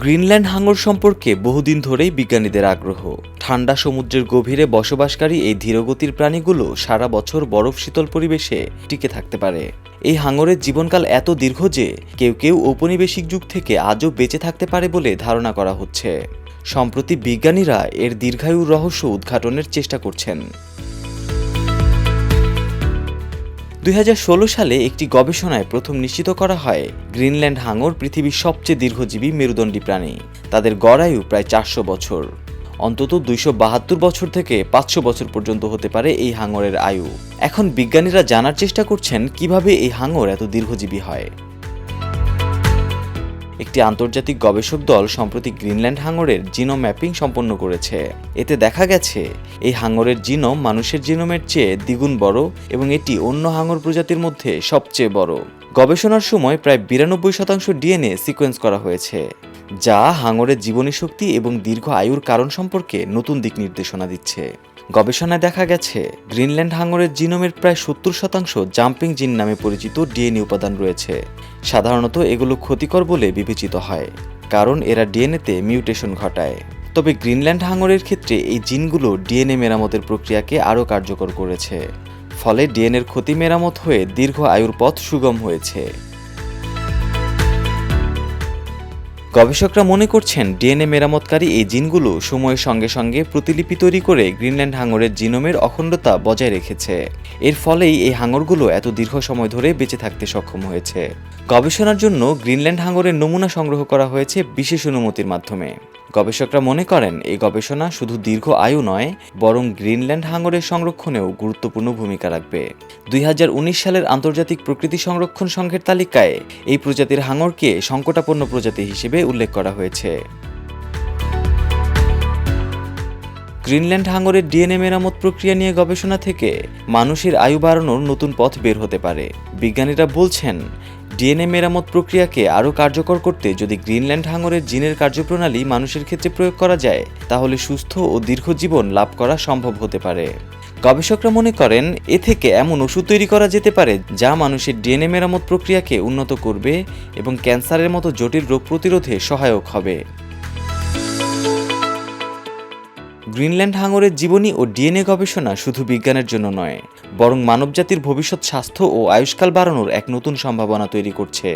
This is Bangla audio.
গ্রিনল্যান্ড হাঙর সম্পর্কে বহুদিন ধরেই বিজ্ঞানীদের আগ্রহ। ঠান্ডা সমুদ্রের গভীরে বসবাসকারী এই ধীরগতির প্রাণীগুলো সারা বছর বরফ শীতল পরিবেশে টিকে থাকতে পারে। এই হাঙরের জীবনকাল এত দীর্ঘ যে কেউ কেউ ঔপনিবেশিক যুগ থেকে আজও বেঁচে থাকতে পারে বলে ধারণা করা হচ্ছে। সম্প্রতি বিজ্ঞানীরা এর দীর্ঘায়ুর রহস্য উদ্ঘাটনের চেষ্টা করছেন। দুই হাজার ষোলো সালে একটি গবেষণায় প্রথম নিশ্চিত করা হয়, গ্রিনল্যান্ড হাঙর পৃথিবীর সবচেয়ে দীর্ঘজীবী মেরুদণ্ডী প্রাণী। তাদের গড়ায়ু প্রায় চারশো বছর। অন্তত দুইশো বাহাত্তর বছর থেকে পাঁচশো বছর পর্যন্ত হতে পারে এই হাঙরের আয়ু। এখন বিজ্ঞানীরা জানার চেষ্টা করছেন কীভাবে এই হাঙর এত দীর্ঘজীবী হয়। একটি আন্তর্জাতিক গবেষক দল সম্প্রতি গ্রিনল্যান্ড হাঙরের জিনো ম্যাপিং সম্পন্ন করেছে। এতে দেখা গেছে, এই হাঙরের জিনোম মানুষের জিনোমের চেয়ে দ্বিগুণ বড় এবং এটি অন্য হাঙর প্রজাতির মধ্যে সবচেয়ে বড়। গবেষণার সময় প্রায় বিরানব্বই শতাংশ ডিএনএ সিকোয়েন্স করা হয়েছে, যা হাঙরের জীবনী শক্তি এবং দীর্ঘ আয়ুর কারণ সম্পর্কে নতুন দিক নির্দেশনা দিচ্ছে। গবেষণায় দেখা গেছে, গ্রিনল্যান্ড হাঙরের জিনোমের প্রায় সত্তর শতাংশ জাম্পিং জিন নামে পরিচিত ডিএনএ উপাদান রয়েছে। সাধারণত এগুলো ক্ষতিকর বলে বিবেচিত হয়, কারণ এরা ডিএনএতে মিউটেশন ঘটায়। তবে গ্রিনল্যান্ড হাঙরের ক্ষেত্রে এই জিনগুলো ডিএনএ মেরামতের প্রক্রিয়াকে আরও কার্যকর করেছে, ফলে ডিএনএর ক্ষতি মেরামত হয়ে দীর্ঘ আয়ুর পথ সুগম হয়েছে। গবেষকরা মনে করছেন ডিএনএ মেরামতকারী এই জিনগুলো সময়ের সঙ্গে সঙ্গে প্রতিলিপি তৈরি করে গ্রিনল্যান্ড হাঙরের জিনোমের অখণ্ডতা বজায় রেখেছে। এর ফলেই এই হাঙরগুলো এত দীর্ঘ সময় ধরে বেঁচে থাকতে সক্ষম হয়েছে। গবেষণার জন্য গ্রিনল্যান্ড হাঙরের নমুনা সংগ্রহ করা হয়েছে বিশেষ অনুমতির মাধ্যমে। গবেষকরা মনে করেন, এই গবেষণা শুধু দীর্ঘ আয়ু নয়, বরং গ্রিনল্যান্ড হাঙরের সংরক্ষণেও গুরুত্বপূর্ণ ভূমিকা রাখবে। দুই হাজার উনিশ সালের আন্তর্জাতিক প্রকৃতি সংরক্ষণ সংঘের তালিকায় এই প্রজাতির হাঙরকে সংকটাপন্ন প্রজাতি হিসেবে উল্লেখ করা হয়েছে। গ্রিনল্যান্ড হাঙরের ডিএনএ মেরামত প্রক্রিয়া নিয়ে গবেষণা থেকে মানুষের আয়ু বাড়ানোর নতুন পথ বের হতে পারে। বিজ্ঞানীরা বলছেন ডিএনএ মেরামত প্রক্রিয়াকে আরও কার্যকর করতে যদি গ্রিনল্যান্ড হাঙরের জিনের কার্যপ্রণালী মানুষের ক্ষেত্রে প্রয়োগ করা যায়, তাহলে সুস্থ ও দীর্ঘ জীবন লাভ করা সম্ভব হতে পারে। গবেষকরা মনে করেন, এ থেকে এমন ওষুধ তৈরি করা যেতে পারে যা মানুষের ডিএনএ মেরামত প্রক্রিয়াকে উন্নত করবে এবং ক্যান্সারের মতো জটিল রোগ প্রতিরোধে সহায়ক হবে। গ্রিনল্যান্ড হাঙরের জীবনী ও ডিএনএ গবেষণা শুধু বিজ্ঞানের জন্য নয়, বরং মানবজাতির ভবিষ্যৎ স্বাস্থ্য ও আয়ুষ্কাল বাড়ানোর এক নতুন সম্ভাবনা তৈরি করছে।